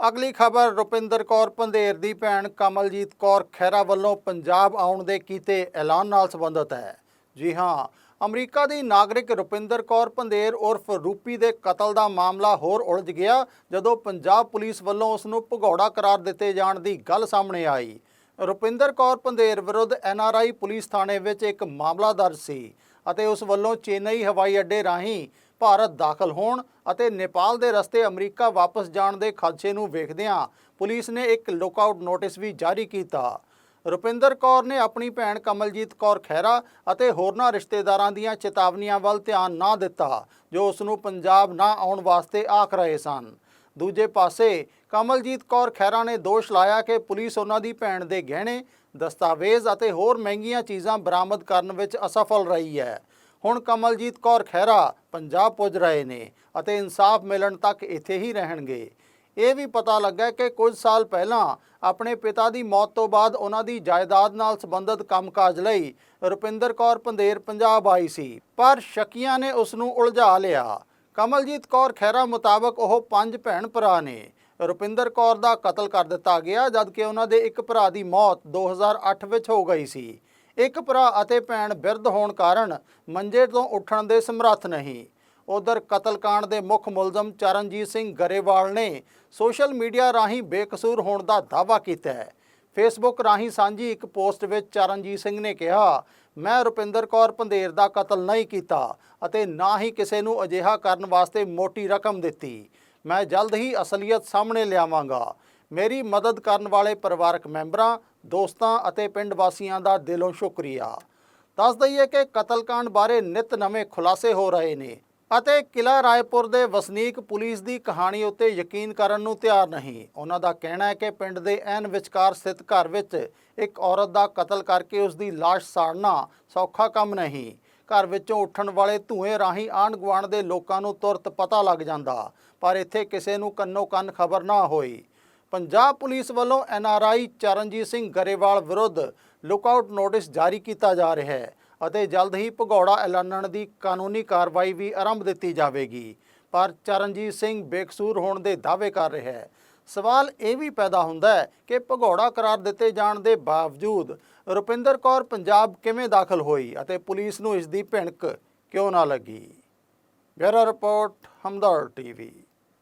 ਅਗਲੀ ਖਬਰ, ਰੁਪਿੰਦਰ ਕੌਰ ਪੰਧੇਰ ਦੀ ਭੈਣ ਕਮਲਜੀਤ ਕੌਰ ਖਹਿਰਾ ਵੱਲੋਂ ਪੰਜਾਬ ਆਉਣ ਦੇ ਕੀਤੇ ਐਲਾਨ ਨਾਲ ਸੰਬੰਧਿਤ ਹੈ। ਜੀ ਹਾਂ, ਅਮਰੀਕਾ ਦੀ ਨਾਗਰਿਕ ਰੁਪਿੰਦਰ ਕੌਰ ਪੰਧੇਰ ਉਰਫ ਰੂਪੀ ਦੇ ਕਤਲ ਦਾ ਮਾਮਲਾ ਹੋਰ ਉਲਝ ਗਿਆ, ਜਦੋਂ ਪੰਜਾਬ ਪੁਲਿਸ ਵੱਲੋਂ ਉਸ ਨੂੰ ਭਗੌੜਾ ਕਰਾਰ ਦਿੱਤੇ ਜਾਣ ਦੀ ਗੱਲ ਸਾਹਮਣੇ ਆਈ। ਰੁਪਿੰਦਰ ਕੌਰ ਪੰਧੇਰ ਵਿਰੁੱਧ ਐਨਆਰਆਈ ਪੁਲਿਸ ਥਾਣੇ ਵਿੱਚ ਇੱਕ ਮਾਮਲਾ ਦਰਜ ਸੀ ਅਤੇ ਉਸ ਵੱਲੋਂ ਚੇਨਈ ਹਵਾਈ ਅੱਡੇ ਰਾਹੀਂ ਭਾਰਤ ਦਾਖਲ ਹੋਣ ਅਤੇ ਨੇਪਾਲ ਦੇ ਰਸਤੇ ਅਮਰੀਕਾ ਵਾਪਸ ਜਾਣ ਦੇ ਖਦਸ਼ੇ ਨੂੰ ਵੇਖਦਿਆਂ ਪੁਲਿਸ ਨੇ ਇੱਕ ਲੁੱਕਆਊਟ ਨੋਟਿਸ ਵੀ ਜਾਰੀ ਕੀਤਾ। ਰੁਪਿੰਦਰ ਕੌਰ ਨੇ ਆਪਣੀ ਭੈਣ ਕਮਲਜੀਤ ਕੌਰ ਖਹਿਰਾ ਅਤੇ ਹੋਰਨਾਂ ਰਿਸ਼ਤੇਦਾਰਾਂ ਦੀਆਂ ਚੇਤਾਵਨੀਆਂ ਵੱਲ ਧਿਆਨ ਨਾ ਦਿੱਤਾ, ਜੋ ਉਸ ਨੂੰ ਪੰਜਾਬ ਨਾ ਆਉਣ ਵਾਸਤੇ ਆਖ ਰਹੇ ਸਨ। ਦੂਜੇ ਪਾਸੇ, ਕਮਲਜੀਤ ਕੌਰ ਖਹਿਰਾ ਨੇ ਦੋਸ਼ ਲਾਇਆ ਕਿ ਪੁਲਿਸ ਉਹਨਾਂ ਦੀ ਭੈਣ ਦੇ ਗਹਿਣੇ, ਦਸਤਾਵੇਜ਼ ਅਤੇ ਹੋਰ ਮਹਿੰਗੀਆਂ ਚੀਜ਼ਾਂ ਬਰਾਮਦ ਕਰਨ ਵਿੱਚ ਅਸਫਲ ਰਹੀ ਹੈ। ਹੁਣ ਕਮਲਜੀਤ ਕੌਰ ਖਹਿਰਾ ਪੰਜਾਬ ਪੁੱਜ ਰਹੇ ਨੇ ਅਤੇ ਇਨਸਾਫ ਮਿਲਣ ਤੱਕ ਇੱਥੇ ਹੀ ਰਹਿਣਗੇ। ਇਹ ਵੀ ਪਤਾ ਲੱਗਾ ਕਿ ਕੁਝ ਸਾਲ ਪਹਿਲਾਂ ਆਪਣੇ ਪਿਤਾ ਦੀ ਮੌਤ ਤੋਂ ਬਾਅਦ ਉਹਨਾਂ ਦੀ ਜਾਇਦਾਦ ਨਾਲ ਸੰਬੰਧਿਤ ਕੰਮਕਾਜ ਲਈ ਰੁਪਿੰਦਰ ਕੌਰ ਪੰਧੇਰ ਪੰਜਾਬ ਆਈ ਸੀ, ਪਰ ਸ਼ੱਕੀਆਂ ਨੇ ਉਸ ਨੂੰ ਉਲਝਾ ਲਿਆ। ਕਮਲਜੀਤ ਕੌਰ ਖਹਿਰਾ ਮੁਤਾਬਕ ਉਹ ਪੰਜ ਭੈਣ ਭਰਾ ਨੇ। ਰੁਪਿੰਦਰ ਕੌਰ ਦਾ ਕਤਲ ਕਰ ਦਿੱਤਾ ਗਿਆ ਜਦਕਿ ਉਹਨਾਂ ਦੇ ਇੱਕ ਭਰਾ ਦੀ ਮੌਤ 2008 ਵਿੱਚ ਹੋ ਗਈ ਸੀ। ਇੱਕ ਭਰਾ ਅਤੇ ਭੈਣ ਬਿਰਧ ਹੋਣ ਕਾਰਨ ਮੰਜੇ ਤੋਂ ਉੱਠਣ ਦੇ ਸਮਰੱਥ ਨਹੀਂ। ਉਧਰ ਕਤਲकांड ਦੇ ਮੁੱਖ ਮੁਲਜ਼ਮ ਚਰਨਜੀਤ ਸਿੰਘ ਗਰੇਵਾਲ ਨੇ ਸੋਸ਼ਲ ਮੀਡੀਆ ਰਾਹੀਂ ਬੇਕਸੂਰ ਹੋਣ ਦਾ ਦਾਅਵਾ ਕੀਤਾ ਹੈ। ਫੇਸਬੁੱਕ ਰਾਹੀਂ ਸਾਂਝੀ ਇੱਕ ਪੋਸਟ ਵਿੱਚ ਚਰਨਜੀਤ ਸਿੰਘ ਨੇ ਕਿਹਾ, ਮੈਂ ਰੁਪਿੰਦਰ ਕੌਰ ਪੰਧੇਰ ਦਾ ਕਤਲ ਨਹੀਂ ਕੀਤਾ ਅਤੇ ਨਾ ਹੀ ਕਿਸੇ ਨੂੰ ਅਜਿਹਾ ਕਰਨ ਵਾਸਤੇ ਮੋਟੀ ਰਕਮ ਦਿੱਤੀ। ਮੈਂ ਜਲਦ ਹੀ ਅਸਲੀਅਤ ਸਾਹਮਣੇ ਲਿਆਵਾਂਗਾ। ਮੇਰੀ ਮਦਦ ਕਰਨ ਵਾਲੇ ਪਰਿਵਾਰਕ ਮੈਂਬਰਾਂ, ਦੋਸਤਾਂ ਅਤੇ ਪਿੰਡ ਵਾਸੀਆਂ ਦਾ ਦਿਲੋਂ ਸ਼ੁਕਰੀਆ। ਦੱਸ ਦਈਏ ਕਿ ਕਤਲकांड ਬਾਰੇ ਨਿਤ ਨਵੇਂ ਖੁਲਾਸੇ ਹੋ ਰਹੇ ਨੇ ਅਤੇ ਕਿਲਾ ਰਾਏਪੁਰ ਦੇ ਵਸਨੀਕ ਪੁਲਿਸ ਦੀ ਕਹਾਣੀ ਉੱਤੇ ਯਕੀਨ ਕਰਨ ਨੂੰ ਤਿਆਰ ਨਹੀਂ। ਉਹਨਾਂ ਦਾ ਕਹਿਣਾ ਹੈ ਕਿ ਪਿੰਡ ਦੇ ਐਨ ਵਿਚਕਾਰ ਸਥਿਤ ਘਰ ਵਿੱਚ ਇੱਕ ਔਰਤ ਦਾ ਕਤਲ ਕਰਕੇ ਉਸ ਦੀ ਲਾਸ਼ ਸਾੜਨਾ ਸੌਖਾ ਕੰਮ ਨਹੀਂ। ਘਰ ਵਿੱਚੋਂ ਉੱਠਣ ਵਾਲੇ ਧੂਏ ਰਾਹੀਂ ਆਂਢ ਗੁਆਂਢ ਦੇ ਲੋਕਾਂ ਨੂੰ ਤੁਰਤ ਪਤਾ ਲੱਗ ਜਾਂਦਾ, ਪਰ ਇੱਥੇ ਕਿਸੇ ਨੂੰ ਕੰਨੋ ਕੰਨ ਖਬਰ ਨਾ ਹੋਈ। ਪੰਜਾਬ ਪੁਲਿਸ ਵੱਲੋਂ ਐਨਆਰਆਈ ਚਰਨਜੀਤ ਸਿੰਘ ਗਰੇਵਾਲ ਵਿਰੁੱਧ ਲੁੱਕਆਊਟ ਨੋਟਿਸ ਜਾਰੀ ਕੀਤਾ ਜਾ ਰਿਹਾ ਹੈ ਅਤੇ ਜਲਦ ਹੀ ਭਗੌੜਾ ਐਲਾਨਣ ਦੀ ਕਾਨੂੰਨੀ ਕਾਰਵਾਈ ਵੀ ਆਰੰਭ ਦਿੱਤੀ ਜਾਵੇਗੀ। ਪਰ ਚਰਨਜੀਤ ਸਿੰਘ ਬੇਕਸੂਰ ਹੋਣ ਦੇ ਦਾਅਵੇ ਕਰ ਰਿਹਾ ਹੈ। ਸਵਾਲ ਇਹ ਵੀ ਪੈਦਾ ਹੁੰਦਾ ਹੈ ਕਿ ਭਗੌੜਾ ਕਰਾਰ ਦਿੱਤੇ ਜਾਣ ਦੇ ਬਾਵਜੂਦ ਰੁਪਿੰਦਰ ਕੌਰ ਪੰਜਾਬ ਕਿਵੇਂ ਦਾਖਲ ਹੋਈ ਅਤੇ ਪੁਲਿਸ ਨੂੰ ਇਸ ਦੀ ਭਿਣਕ ਕਿਉਂ ਨਾ ਲੱਗੀ? Bureau report Hamdard TV.